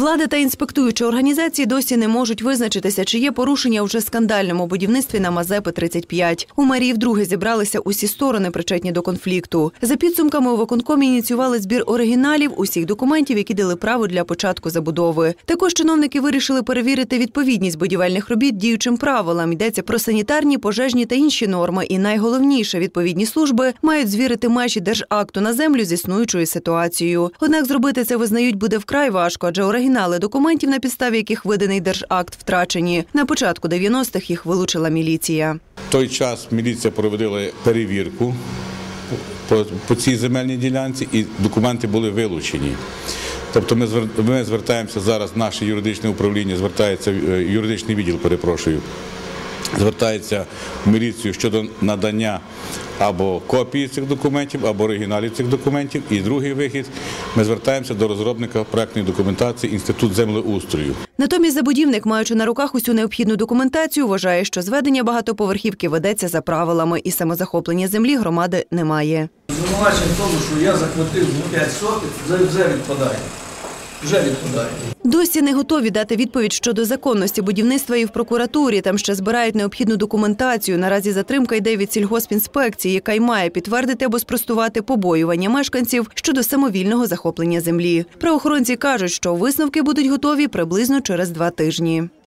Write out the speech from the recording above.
Влада та інспектуючі організації досі не можуть визначитися, чи є порушення вже скандальному будівництві на Мазепи 35. У мерії вдруге зібралися усі сторони, причетні до конфлікту. За підсумками у виконкомі ініціювали збір оригіналів усіх документів, які дали право для початку забудови. Також чиновники вирішили перевірити відповідність будівельних робіт діючим правилам. Йдеться про санітарні, пожежні та інші норми. І найголовніше, відповідні служби мають звірити межі держакту на землю з існуючою ситуацією. Однак зробити це визнають буде вкрай важко, адже оригінали документів, на підставі яких виданий держакт, втрачені. На початку 90-х їх вилучила міліція. В той час міліція проводила перевірку по, цій земельній ділянці і документи були вилучені. Тобто ми, ми звертаємося зараз, наше юридичне управління звертається, е, юридичний відділ, перепрошую, звертається в міліцію щодо надання або копії цих документів, або оригіналів цих документів. І другий вихід ми звертаємося до розробника проектної документації Інститут землеустрою. Натомість забудівник, маючи на руках усю необхідну документацію, вважає, що зведення багатоповерхівки ведеться за правилами, і самозахоплення землі громади немає. Звинувачення в тому, що я захватив ну, 5 сотих, вже, вже відпадає. Вже відпадає. Досі не готові дати відповідь щодо законності будівництва і в прокуратурі. Там ще збирають необхідну документацію. Наразі затримка йде від сільгоспінспекції, яка й має підтвердити або спростувати побоювання мешканців щодо самовільного захоплення землі. Правоохоронці кажуть, що висновки будуть готові приблизно через два тижні.